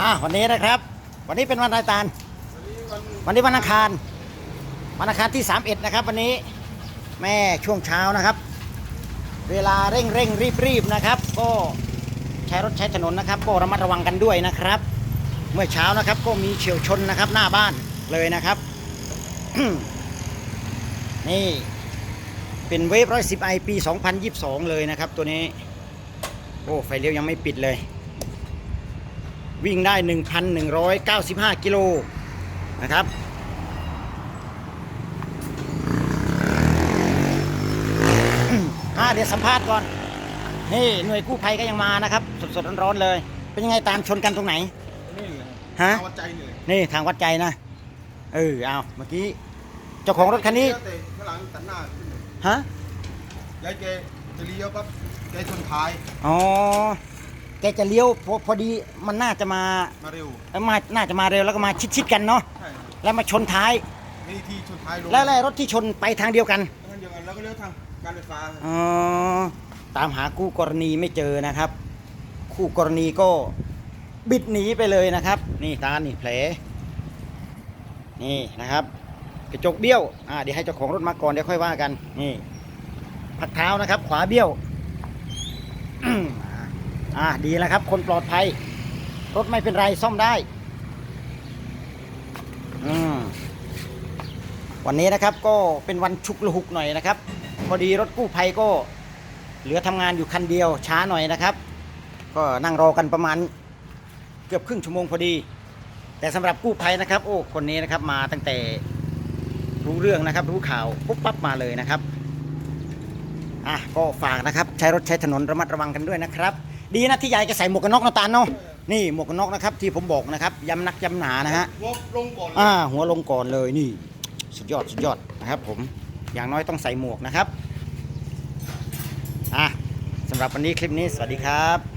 อ่าวันนี้นะครับ วันนี้เป็นวันอะไรตาลวันนี้วันอังคาร วันอังคารที่ 31 นะครับ วันนี้แม่ช่วงเช้านะครับ เวลาเร่งเร่งรีบรีบนะครับ ก็ใช้รถใช้ถนนนะครับ ก็ระมัดระวังกันด้วยนะครับ เมื่อเช้านะครับก็มีเฉียวชนนะครับ หน้าบ้านเลยนะครับ นี่เป็นเวฟร้อยสิบไอปี 2022 เลยนะครับ ตัวนี้ โอ้ไฟเลี้ยวยังไม่ปิดเลย วิ่งได้ 1,195 กิโลนะครับอ่าเดี๋ยวสัมภาษณ์ก่อน นี่หน่วยกู้ภัยก็ยังมานะครับ สดๆร้อนๆเลย เป็นยังไงตามชนกันตรงไหน นี่เลยฮะเอาใจเลยนี่ทางวัดใจนะ เออเอาเมื่อกี้ เจ้าของรถคันนี้เลี้ยวแต่ข้างหลังตัดหน้าขึ้นเลยฮะ ยายแกจะเลี้ยวปั๊บแกชนท้าย อ๋อแกจะเลี้ยวพอพอดีมันน่าจะมามาเร็วเอ้ยมาน่าจะมาเร็วแล้วก็มาชิดๆกันเนาะใช่ครับแล้วมาชนท้าย นี่ที่ชนท้ายลงแล้วแล้วรถที่ชนไปทางเดียวกันทางเดียวกันแล้วก็เลี้ยวทางการไฟฟ้าอ๋อตามหาคู่กรณีไม่เจอนะครับ คู่กรณีก็บิดหนีไปเลยนะครับ นี่ตานี่แผล นี่นะครับ กระจกเบี้ยวอ่าเดี๋ยวให้เจ้าของรถมาก่อนเดี๋ยวค่อยว่ากัน นี่พักเท้านะครับ ขวาเบี้ยวอ่าดีแล้วครับ คนปลอดภัย รถไม่เป็นไรซ่อมได้ อืมวันนี้นะครับก็เป็นวันฉุกละหุกหน่อยนะครับ พอดีรถกู้ภัยก็เหลือทำงานอยู่คันเดียวช้าหน่อยนะครับ ก็นั่งรอกันประมาณเกือบครึ่งชั่วโมงพอดี แต่สำหรับกู้ภัยนะครับ โอ้คนนี้นะครับมาตั้งแต่รู้เรื่องนะครับ รู้ข่าวปุ๊บปั๊บมาเลยนะครับอะก็ฝากนะครับ ใช้รถใช้ถนนระมัดระวังกันด้วยนะครับ ดีนะที่ยายจะใส่หมวกกันน็อกนะตาลเนาะนี่หมวกกันน็อกนะครับที่ผมบอกนะครับย้ำนักย้ำหนานะฮะหัวลงก่อนเลยอ่าหัวลงก่อนเลยนี่ สุดยอดสุดยอดนะครับ ผมอย่างน้อยต้องใส่หมวกนะครับอะสำหรับวันนี้คลิปนี้สวัสดีครับ